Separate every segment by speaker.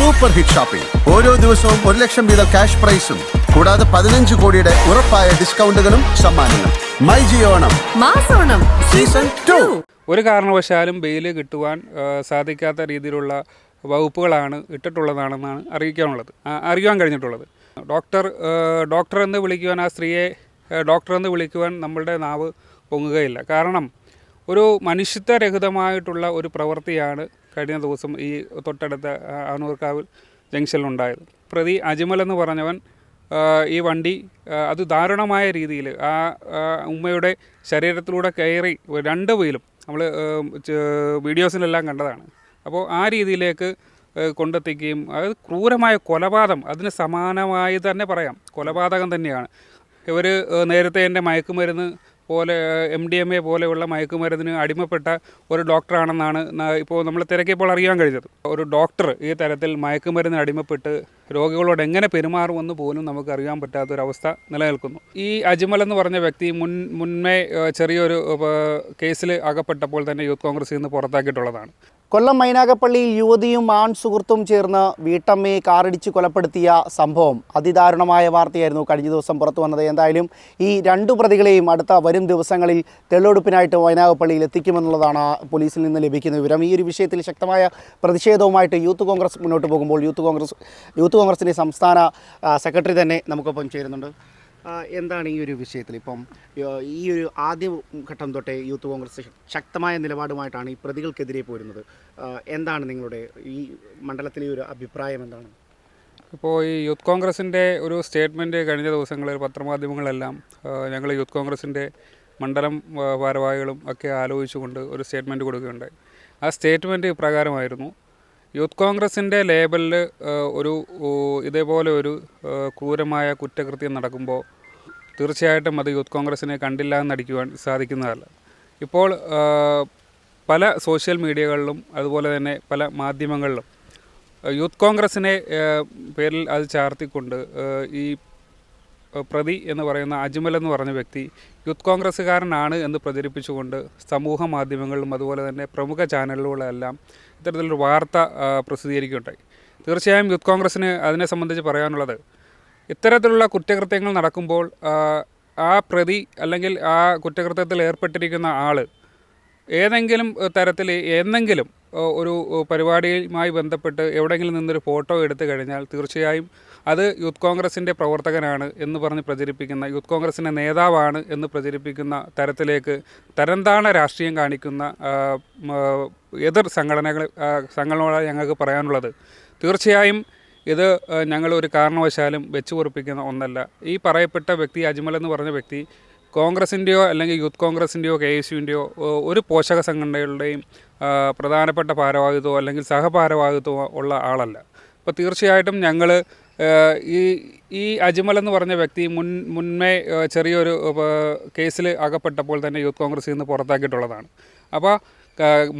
Speaker 1: Super hit shopping ഓരോ ദിവസവും ഒരു ലക്ഷം വീതം ക്യാഷ് പ്രൈസും കൂടാതെ പതിനഞ്ച് കോടിയുടെ ഉറപ്പായ ഡിസ്കൗണ്ടുകളും സമ്മാനങ്ങളും. മൈ ജിയോണം
Speaker 2: മാസോണം
Speaker 1: സീസൺ ടു.
Speaker 3: ഒരു കാരണവശാലും ബെയിൽ കിട്ടുവാൻ സാധിക്കാത്ത രീതിയിലുള്ള വകുപ്പുകളാണ് ഇട്ടിട്ടുള്ളതാണെന്നാണ് അറിയിക്കാനുള്ളത്. അറിയുവാൻ കഴിഞ്ഞിട്ടുള്ളത്. ഡോക്ടർ ഡോക്ടർ എന്ന് വിളിക്കുവാൻ ആ സ്ത്രീയെ ഡോക്ടർ എന്ന് വിളിക്കുവാൻ നമ്മളുടെ നാവ് പൊങ്ങുകയില്ല. കാരണം ഒരു മനുഷ്യത്വരഹിതമായിട്ടുള്ള ഒരു പ്രവൃത്തിയാണ് കഴിഞ്ഞ ദിവസം ഈ തൊട്ടടുത്ത ആനൂർക്കാവ് ജംഗ്ഷനിലുണ്ടായത്. പ്രതി അജ്മൽ എന്ന് പറഞ്ഞവൻ ഈ വണ്ടി അത് ദാരുണമായ രീതിയിൽ ആ ഉമ്മയുടെ ശരീരത്തിലൂടെ കയറി രണ്ട് വീലും നമ്മൾ വീഡിയോസിലെല്ലാം കണ്ടതാണ്. അപ്പോൾ ആ രീതിയിലേക്ക് കൊണ്ടെത്തിക്കുകയും അത് ക്രൂരമായ കൊലപാതകം അതിന് സമാനമായി തന്നെ പറയാം കൊലപാതകം തന്നെയാണ്. ഇവർ നേരത്തെ എന്റെ മയക്കുമരുന്ന് പോലെ എം ഡി എം എ പോലെയുള്ള മയക്കുമരുന്നിന് അടിമപ്പെട്ട ഒരു ഡോക്ടറാണെന്നാണ് ഇപ്പോൾ നമ്മൾ തിരക്കിയപ്പോൾ അറിയാൻ കഴിഞ്ഞത്. ഒരു ഡോക്ടർ ഈ തരത്തിൽ മയക്കുമരുന്നിന് അടിമപ്പെട്ട് രോഗികളോട് എങ്ങനെ പെരുമാറുമെന്ന് പോലും നമുക്ക് അറിയാൻ പറ്റാത്ത ഒരു അവസ്ഥ നിലനിൽക്കുന്നു. ഈ അജ്മൽ എന്ന് പറഞ്ഞ വ്യക്തി മുൻ മുൻമേ ചെറിയൊരു കേസിൽ അകപ്പെട്ടപ്പോൾ തന്നെ യൂത്ത് കോൺഗ്രസിൽ നിന്ന് പുറത്താക്കിയിട്ടുള്ളതാണ്.
Speaker 4: കൊല്ലം മൈനാഗപ്പള്ളിയിൽ യുവതിയും ആൺ സുഹൃത്തും ചേർന്ന് വീട്ടമ്മയെ കാറിടിച്ച് കൊലപ്പെടുത്തിയ സംഭവം അതിദാരുണമായ വാർത്തയായിരുന്നു കഴിഞ്ഞ ദിവസം പുറത്തു വന്നത്. എന്തായാലും ഈ രണ്ടു പ്രതികളെയും അടുത്ത വരും ദിവസങ്ങളിൽ തെളിവെടുപ്പിനായിട്ട് മൈനാഗപ്പള്ളിയിൽ എത്തിക്കുമെന്നുള്ളതാണ് പോലീസിൽ നിന്ന് ലഭിക്കുന്ന വിവരം. ഈ ഒരു വിഷയത്തിൽ ശക്തമായ പ്രതിഷേധവുമായിട്ട് യൂത്ത് കോൺഗ്രസ് മുന്നോട്ട് പോകുമ്പോൾ യൂത്ത് കോൺഗ്രസ് യൂത്ത് കോൺഗ്രസിന്റെ സംസ്ഥാന സെക്രട്ടറി തന്നെ നമുക്കൊപ്പം ചേരുന്നുണ്ട്. എന്താണ് ഈ ഒരു വിഷയത്തിൽ ഇപ്പം ഈ ഒരു ആദ്യ ഘട്ടം തൊട്ടേ യൂത്ത് കോൺഗ്രസ് ശക്തമായ നിലപാടുമായിട്ടാണ് ഈ പ്രതികൾക്കെതിരെ പോരുന്നത്. എന്താണ് നിങ്ങളുടെ ഈ മണ്ഡലത്തിലെ ഒരു അഭിപ്രായം എന്താണ്?
Speaker 3: ഇപ്പോൾ ഈ യൂത്ത് കോൺഗ്രസിന്റെ ഒരു സ്റ്റേറ്റ്മെന്റ് കഴിഞ്ഞ ദിവസങ്ങളിൽ പത്രമാധ്യമങ്ങളെല്ലാം ഞങ്ങൾ യൂത്ത് കോൺഗ്രസിന്റെ മണ്ഡലം ഭാരവാഹികളും ഒക്കെ ആലോചിച്ചുകൊണ്ട് ഒരു സ്റ്റേറ്റ്മെന്റ് കൊടുക്കുകയുണ്ടായി. ആ സ്റ്റേറ്റ്മെന്റ് ഇപ്രകാരമായിരുന്നു. യൂത്ത് കോൺഗ്രസിന്റെ ലേബലിൽ ഒരു ഇതേപോലെ ഒരു ക്രൂരമായ കുറ്റകൃത്യം നടക്കുമ്പോൾ തീർച്ചയായിട്ടും അത് യൂത്ത് കോൺഗ്രസിനെ കണ്ടില്ല എന്നടിക്കുവാൻ സാധിക്കുന്നതല്ല. ഇപ്പോൾ പല സോഷ്യൽ മീഡിയകളിലും അതുപോലെ തന്നെ പല മാധ്യമങ്ങളിലും യൂത്ത് കോൺഗ്രസിനെ പേരിൽ അത് ചാർത്തിക്കൊണ്ട് ഈ പ്രതി എന്ന് പറയുന്ന അജ്മൽ എന്ന് പറഞ്ഞ വ്യക്തി യൂത്ത് കോൺഗ്രസ്സുകാരനാണ് എന്ന് പ്രചരിപ്പിച്ചുകൊണ്ട് സമൂഹ മാധ്യമങ്ങളിലും അതുപോലെ തന്നെ പ്രമുഖ ചാനലുകളിലെല്ലാം ഇത്തരത്തിലൊരു വാർത്ത പ്രസിദ്ധീകരിക്കുകയുണ്ടായി. തീർച്ചയായും യൂത്ത് കോൺഗ്രസ്സിന് അതിനെ സംബന്ധിച്ച് പറയാനുള്ളത് ഇത്തരത്തിലുള്ള കുറ്റകൃത്യങ്ങൾ നടക്കുമ്പോൾ ആ, പ്രതി അല്ലെങ്കിൽ ആ കുറ്റകൃത്യത്തിൽ ഏർപ്പെട്ടിരിക്കുന്ന ആൾ ഏതെങ്കിലും തരത്തിൽ എന്തെങ്കിലും ഒരു പരിപാടിയുമായി ബന്ധപ്പെട്ട് എവിടെയെങ്കിലും നിന്നൊരു ഫോട്ടോ എടുത്തു കഴിഞ്ഞാൽ തീർച്ചയായും അത് യൂത്ത് കോൺഗ്രസിന്റെ പ്രവർത്തകനാണ് എന്ന് പറഞ്ഞ് പ്രചരിപ്പിക്കുന്ന യൂത്ത് കോൺഗ്രസിന്റെ നേതാവാണ് എന്ന് പ്രചരിപ്പിക്കുന്ന തരത്തിലേക്ക് തരംതാണ രാഷ്ട്രീയം കാണിക്കുന്ന എതിർ സംഘടനകൾ സംഘടനകളാണ് ഞങ്ങൾക്ക് പറയാനുള്ളത്. തീർച്ചയായും ഇത് ഞങ്ങൾ ഒരു കാരണവശാലും വെച്ചു പൊറിപ്പിക്കുന്ന ഒന്നല്ല. ഈ പറയപ്പെട്ട വ്യക്തി അജ്മൽ എന്ന് പറഞ്ഞ വ്യക്തി കോൺഗ്രസിന്റെയോ അല്ലെങ്കിൽ യൂത്ത് കോൺഗ്രസിന്റെയോ കെ എസ് യുവിന്റെയോ ഒരു പോഷക സംഘടനകളുടെയും പ്രധാനപ്പെട്ട ഭാരവാഹിത്വമോ അല്ലെങ്കിൽ സഹഭാരവാഹിത്വമോ ഉള്ള ആളല്ല. അപ്പോൾ തീർച്ചയായിട്ടും ഞങ്ങൾ ഈ ഈ അജ്മൽ എന്ന് പറഞ്ഞ വ്യക്തി മുൻ മുൻമേ ചെറിയൊരു കേസിൽ അകപ്പെട്ടപ്പോൾ തന്നെ യൂത്ത് കോൺഗ്രസിൽ നിന്ന് പുറത്താക്കിയിട്ടുള്ളതാണ്. അപ്പോൾ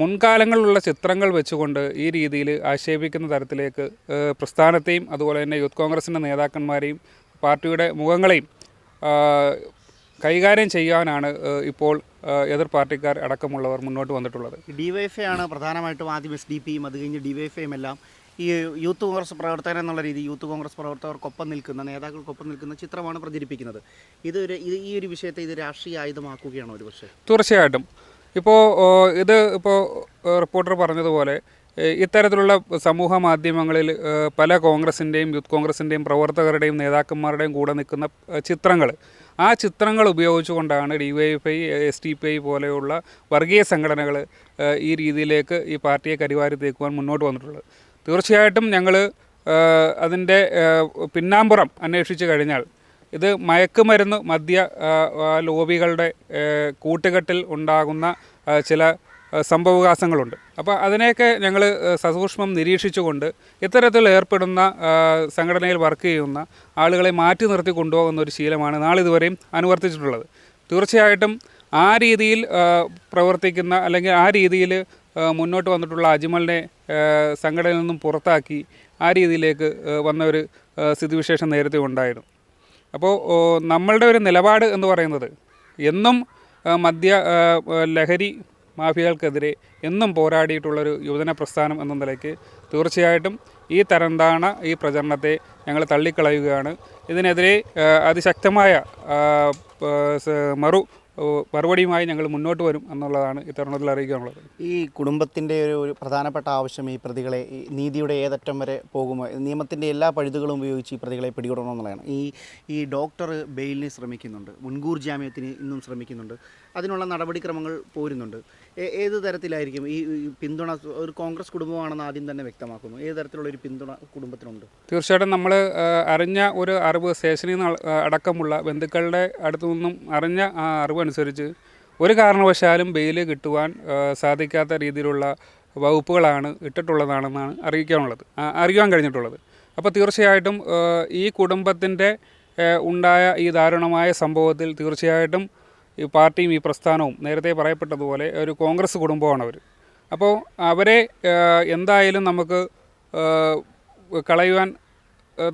Speaker 3: മുൻകാലങ്ങളിലുള്ള ചിത്രങ്ങൾ വെച്ചുകൊണ്ട് ഈ രീതിയിൽ ആക്ഷേപിക്കുന്ന തരത്തിലേക്ക് പ്രസ്ഥാനത്തെയും അതുപോലെ തന്നെ യൂത്ത് കോൺഗ്രസിന്റെ നേതാക്കന്മാരെയും പാർട്ടിയുടെ മുഖങ്ങളെയും കൈകാര്യം ചെയ്യാനാണ് ഇപ്പോൾ എതിർ പാർട്ടിക്കാർ അടക്കമുള്ളവർ മുന്നോട്ട് വന്നിട്ടുള്ളത്.
Speaker 4: ഡിവൈഎഫ്ഐ ആണ് പ്രധാനമായിട്ടും ആദ്യം എസ് ഡി പിയും അത് കഴിഞ്ഞ് ഡിവൈഎഫ്ഐയും എല്ലാം ഈ യൂത്ത് കോൺഗ്രസ് പ്രവർത്തകൻ എന്നുള്ള രീതി യൂത്ത് കോൺഗ്രസ് പ്രവർത്തകർക്കൊപ്പം നിൽക്കുന്ന നേതാക്കൾക്കൊപ്പം നിൽക്കുന്ന ചിത്രമാണ് പ്രചരിപ്പിക്കുന്നത്. ഇത് ഒരു ഇത് ഈ ഒരു വിഷയത്തെ ഇത് രാഷ്ട്രീയ ആയുധമാക്കുകയാണോ ഒരു പക്ഷേ
Speaker 3: തീർച്ചയായിട്ടും ഇപ്പോൾ ഇത് ഇപ്പോൾ റിപ്പോർട്ടർ പറഞ്ഞതുപോലെ ഇത്തരത്തിലുള്ള സമൂഹ മാധ്യമങ്ങളിൽ പല കോൺഗ്രസിന്റെയും യൂത്ത് കോൺഗ്രസിന്റെയും പ്രവർത്തകരുടെയും നേതാക്കന്മാരുടെയും കൂടെ നിൽക്കുന്ന ചിത്രങ്ങൾ. ആ ചിത്രങ്ങൾ ഉപയോഗിച്ചുകൊണ്ടാണ് D Y F I S T P I പോലെയുള്ള വർഗീയ സംഘടനകൾ ഈ രീതിയിലേക്ക് ഈ പാർട്ടിയെ കരിവാരി തേക്കുവാൻ മുന്നോട്ട് വന്നിട്ടുള്ളത്. തീർച്ചയായിട്ടും ഞങ്ങൾ അതിന്റെ പിന്നാമ്പുറം അന്വേഷിച്ച് കഴിഞ്ഞാൽ ഇത് മയക്കുമരുന്ന് മദ്യ ലോബികളുടെ കൂട്ടുകെട്ടിൽ ഉണ്ടാകുന്ന ചില സംഭവവികാസങ്ങളുണ്ട്. അപ്പോൾ അതിനെയൊക്കെ ഞങ്ങൾ സസൂക്ഷ്മം നിരീക്ഷിച്ചുകൊണ്ട് ഇത്തരത്തിൽ ഏർപ്പെടുന്ന സംഘടനയിൽ വർക്ക് ചെയ്യുന്ന ആളുകളെ മാറ്റി നിർത്തി കൊണ്ടുപോകുന്ന ഒരു ശീലമാണ് നാളിതുവരെയും അനുവർത്തിച്ചിട്ടുള്ളത്. തീർച്ചയായിട്ടും ആ രീതിയിൽ പ്രവർത്തിക്കുന്ന അല്ലെങ്കിൽ ആ രീതിയിൽ മുന്നോട്ട് വന്നിട്ടുള്ള അജ്മലിനെ സംഘടനയിൽ നിന്നും പുറത്താക്കി ആ രീതിയിലേക്ക് വന്ന ഒരു സ്ഥിതിവിശേഷം നേരത്തെ ഉണ്ടായിരുന്നു. അപ്പോൾ നമ്മളുടെ ഒരു നിലപാട് എന്ന് പറയുന്നത് എന്നും മദ്യ ലഹരി മാഫിയകൾക്കെതിരെ എന്നും പോരാടിയിട്ടുള്ളൊരു യുവജന പ്രസ്ഥാനം എന്ന നിലയ്ക്ക് തീർച്ചയായിട്ടും ഈ തരംതാണ ഈ പ്രചരണത്തെ ഞങ്ങൾ തള്ളിക്കളയുകയാണ്. ഇതിനെതിരെ അതിശക്തമായ മറു മറുപടിയുമായി ഞങ്ങൾ മുന്നോട്ട് വരും എന്നുള്ളതാണ് ഇത്തരണത്തിൽ തരുണത്തിൽ അറിയിക്കാനുള്ളത്.
Speaker 4: ഈ കുടുംബത്തിന്റെ ഒരു പ്രധാനപ്പെട്ട ആവശ്യം ഈ പ്രതികളെ ഈ നീതിയുടെ ഏതറ്റം വരെ പോകുമോ? നിയമത്തിന്റെ എല്ലാ പഴുതുകളും ഉപയോഗിച്ച് ഈ പ്രതികളെ പിടികൂടണമെന്നുള്ളതാണ് ഈ ഈ ഡോക്ടർ ബെയിലിന് ശ്രമിക്കുന്നുണ്ട് മുൻകൂർ ജാമ്യത്തിന് ഇന്നും ശ്രമിക്കുന്നുണ്ട് അതിനുള്ള നടപടിക്രമങ്ങൾ പോരുന്നുണ്ട്. ഏത് തരത്തിലായിരിക്കും ഈ പിന്തുണ? ഒരു കോൺഗ്രസ് കുടുംബമാണെന്ന് ആദ്യം തന്നെ വ്യക്തമാക്കുന്നു. ഏത് തരത്തിലുള്ള ഒരു പിന്തുണ കുടുംബത്തിനുണ്ട്?
Speaker 3: തീർച്ചയായിട്ടും നമ്മൾ അറിഞ്ഞ ഒരു അറിവ് സ്റ്റേഷനിൽ നിന്ന് അടക്കമുള്ള ബന്ധുക്കളുടെ അടുത്തു നിന്നും അറിഞ്ഞ ആ അറിവ് അനുസരിച്ച് ഒരു കാരണവശാലും ബെയിൽ കിട്ടുവാൻ സാധിക്കാത്ത രീതിയിലുള്ള വകുപ്പുകളാണ് ഇട്ടിട്ടുള്ളതാണെന്നാണ് അറിയിക്കാനുള്ളത് അറിയാൻ കഴിഞ്ഞിട്ടുള്ളത്. അപ്പോൾ തീർച്ചയായിട്ടും ഈ കുടുംബത്തിന്റെ ഉണ്ടായ ഈ ദാരുണമായ സംഭവത്തിൽ തീർച്ചയായിട്ടും ഈ പാർട്ടിയും ഈ പ്രസ്ഥാനവും നേരത്തെ പറയപ്പെട്ടതുപോലെ ഒരു കോൺഗ്രസ് കുടുംബമാണ് അവർ അപ്പോൾ അവരെ എന്തായാലും നമുക്ക് കളയുവാൻ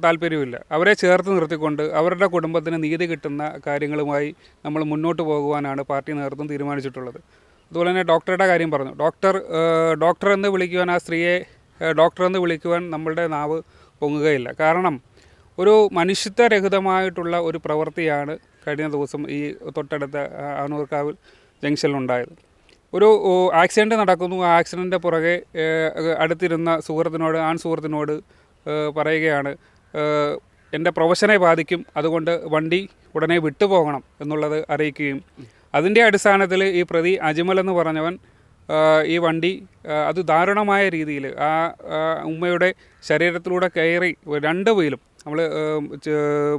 Speaker 3: താല്പര്യമില്ല അവരെ ചേർത്ത് നിർത്തിക്കൊണ്ട് അവരുടെ കുടുംബത്തിന് നീതി കിട്ടുന്ന കാര്യങ്ങളുമായി നമ്മൾ മുന്നോട്ട് പോകുവാനാണ് പാർട്ടി നേതൃത്വം തീരുമാനിച്ചിട്ടുള്ളത്. അതുപോലെ തന്നെ ഡോക്ടറുടെ കാര്യം പറഞ്ഞു. ഡോക്ടർ ഡോക്ടർ എന്ന് വിളിക്കുവാൻ ആ സ്ത്രീയെ ഡോക്ടർ എന്ന് വിളിക്കുവാൻ നമ്മളുടെ നാവ് പൊങ്ങുകയില്ല. കാരണം ഒരു മനുഷ്യത്വരഹിതമായിട്ടുള്ള ഒരു പ്രവൃത്തിയാണ് കഴിഞ്ഞ ദിവസം ഈ തൊട്ടടുത്ത ആ, ആനൂർക്കാവിൽ ജംഗ്ഷനിലുണ്ടായത്. ഒരു ആക്സിഡന്റ് നടക്കുന്നു. ആ ആക്സിഡന്റിന്റെ പുറകെ അടുത്തിരുന്ന സുഹൃത്തിനോട് ആൺ സുഹൃത്തിനോട് പറയുകയാണ്. എന്റെ പ്രൊഫഷനെ ബാധിക്കും. അതുകൊണ്ട് വണ്ടി ഉടനെ വിട്ടുപോകണം എന്നുള്ളത് അറിയിക്കുകയും. അതിന്റെ അടിസ്ഥാനത്തിൽ ഈ പ്രതി അജ്മൽ എന്ന് പറഞ്ഞവൻ ഈ വണ്ടി അത് ദാരുണമായ രീതിയിൽ ആ ഉമ്മയുടെ ശരീരത്തിലൂടെ കയറി രണ്ട് വീലും നമ്മൾ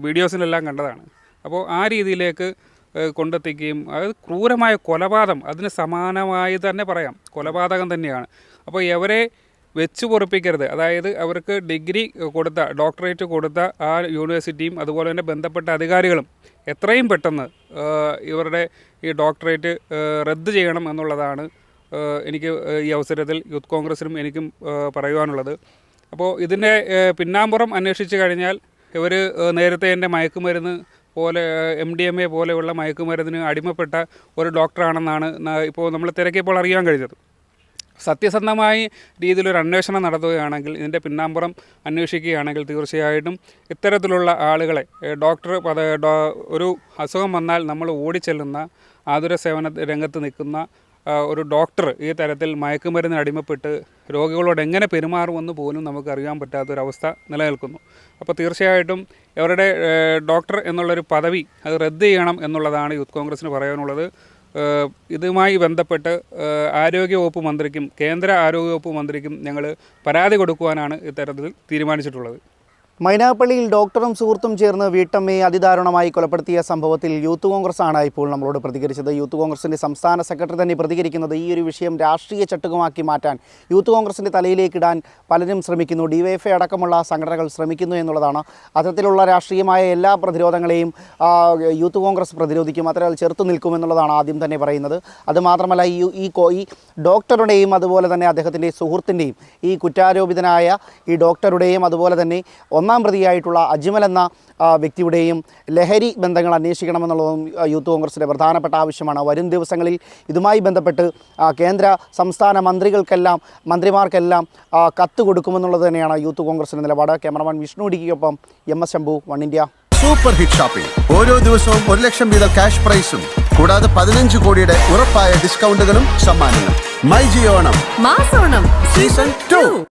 Speaker 3: വീഡിയോസിലെല്ലാം കണ്ടതാണ്. അപ്പോൾ ആ രീതിയിലേക്ക് കൊണ്ടെത്തിക്കുകയും അത് ക്രൂരമായ കൊലപാതകം അതിന് സമാനമായി തന്നെ പറയാം. കൊലപാതകം തന്നെയാണ്. അപ്പോൾ ഇവരെ വെച്ച് പൊറപ്പിക്കരുത്. അതായത് അവർക്ക് ഡിഗ്രി കൊടുത്ത ഡോക്ടറേറ്റ് കൊടുത്ത ആ യൂണിവേഴ്സിറ്റിയും അതുപോലെ തന്നെ ബന്ധപ്പെട്ട അധികാരികളും എത്രയും പെട്ടെന്ന് ഇവരുടെ ഈ ഡോക്ടറേറ്റ് റദ്ദ് ചെയ്യണം എന്നുള്ളതാണ് എനിക്ക് ഈ അവസരത്തിൽ യൂത്ത് കോൺഗ്രസിനും എനിക്കും പറയുവാനുള്ളത്. അപ്പോൾ ഇതിന്റെ പിന്നാമ്പുറം അന്വേഷിച്ച് കഴിഞ്ഞാൽ ഇവർ നേരത്തെ എന്റെ മയക്കുമരുന്ന് പോലെ എം ഡി എം എ പോലെയുള്ള മയക്കുമരുന്നിന് അടിമപ്പെട്ട ഒരു ഡോക്ടറാണെന്നാണ് ഇപ്പോൾ നമ്മൾ തിരക്കിയപ്പോൾ അറിയാൻ കഴിഞ്ഞത്. സത്യസന്ധമായി രീതിയിലൊരു അന്വേഷണം നടത്തുകയാണെങ്കിൽ ഇതിന്റെ പിന്നാമ്പുറം അന്വേഷിക്കുകയാണെങ്കിൽ തീർച്ചയായിട്ടും ഇത്തരത്തിലുള്ള ആളുകളെ ഡോക്ടർ ഒരു അസുഖം വന്നാൽ നമ്മൾ ഓടിച്ചെല്ലുന്ന ആതുര സേവന രംഗത്ത് നിൽക്കുന്ന ഒരു ഡോക്ടർ ഈ തരത്തിൽ മയക്കുമരുന്ന് അടിമപ്പെട്ട് രോഗികളോട് എങ്ങനെ പെരുമാറുമെന്ന് പോലും നമുക്ക് അറിയാൻ പറ്റാത്തൊരവസ്ഥ നിലനിൽക്കുന്നു. അപ്പോൾ തീർച്ചയായിട്ടും ഇവരുടെ ഡോക്ടർ എന്നുള്ളൊരു പദവി അത് റദ്ദ് ചെയ്യണം എന്നുള്ളതാണ് യൂത്ത് കോൺഗ്രസ്സിന് പറയാനുള്ളത്. ഇതുമായി ബന്ധപ്പെട്ട് ആരോഗ്യവകുപ്പ് മന്ത്രിക്കും കേന്ദ്ര ആരോഗ്യവകുപ്പ് മന്ത്രിക്കും ഞങ്ങൾ പരാതി കൊടുക്കുവാനാണ് ഇത്തരത്തിൽ തീരുമാനിച്ചിട്ടുള്ളത്.
Speaker 4: മൈനാപ്പള്ളിയിൽ ഡോക്ടറും സുഹൃത്തും ചേർന്ന് വീട്ടമ്മയെ അതിദാരുണമായി കൊലപ്പെടുത്തിയ സംഭവത്തിൽ യൂത്ത് കോൺഗ്രസ് ആണ് ഇപ്പോൾ നമ്മളോട് പ്രതികരിച്ചത്. യൂത്ത് കോൺഗ്രസിന്റെ സംസ്ഥാന സെക്രട്ടറി തന്നെ പ്രതികരിക്കുന്നത് ഈ ഒരു വിഷയം രാഷ്ട്രീയ ചട്ടുകമാക്കി മാറ്റാൻ യൂത്ത് കോൺഗ്രസിന്റെ തലയിലേക്ക് ഇടാൻ പലരും ശ്രമിക്കുന്നു. ഡിവൈഎഫ്ഐ അടക്കമുള്ള സംഘടനകൾ ശ്രമിക്കുന്നു എന്നുള്ളതാണ്. അത്തരത്തിലുള്ള രാഷ്ട്രീയമായ എല്ലാ പ്രതിരോധങ്ങളെയും യൂത്ത് കോൺഗ്രസ് പ്രതിരോധിക്കും അത്തരം ചെറുത്തു നിൽക്കുമെന്നുള്ളതാണ് ആദ്യം തന്നെ പറയുന്നത്. അതുമാത്രമല്ല ഈ ഈ ഈ ഡോക്ടറുടെയും അതുപോലെ തന്നെ അദ്ദേഹത്തിന്റെ സുഹൃത്തിന്റെയും ഈ കുറ്റാരോപിതനായ ഈ ഡോക്ടറുടെയും അതുപോലെ തന്നെ ഒന്നാം പ്രതിയായിട്ടുള്ള അജ്മൽ എന്ന വ്യക്തിയുടെയും ലഹരി ബന്ധങ്ങൾ അന്വേഷിക്കണമെന്നുള്ളതും യൂത്ത് കോൺഗ്രസിന്റെ പ്രധാനപ്പെട്ട ആവശ്യമാണ്. വരും ദിവസങ്ങളിൽ ഇതുമായി ബന്ധപ്പെട്ട് കേന്ദ്ര സംസ്ഥാന മന്ത്രികൾക്കെല്ലാം മന്ത്രിമാർക്കെല്ലാം കത്ത് കൊടുക്കുമെന്നുള്ളത് തന്നെയാണ് യൂത്ത് കോൺഗ്രസിന്റെ നിലപാട്. Cameraman Vishnu ഇടിക്കൊപ്പം M S Shambhu one India.
Speaker 1: Super hit shopping ഓരോ ദിവസവും ഒരു ലക്ഷം വീതം ക്യാഷ് പ്രൈസും കൂടാതെ പതിനഞ്ച് കോടിയുടെ ഉറപ്പായ ഡിസ്കൗണ്ടുകളും സമ്മാനങ്ങളും. മൈ ജിയോണം
Speaker 2: മാസോണം.
Speaker 1: Season two.